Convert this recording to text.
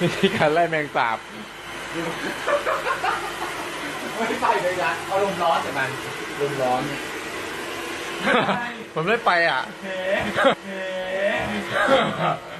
วิธีการไล่แมงสาบ ไม่ใส่เลยนะเอาลมร้อนจากมันลมร้อนผมไม่ไปอะ เฮ้เฮ้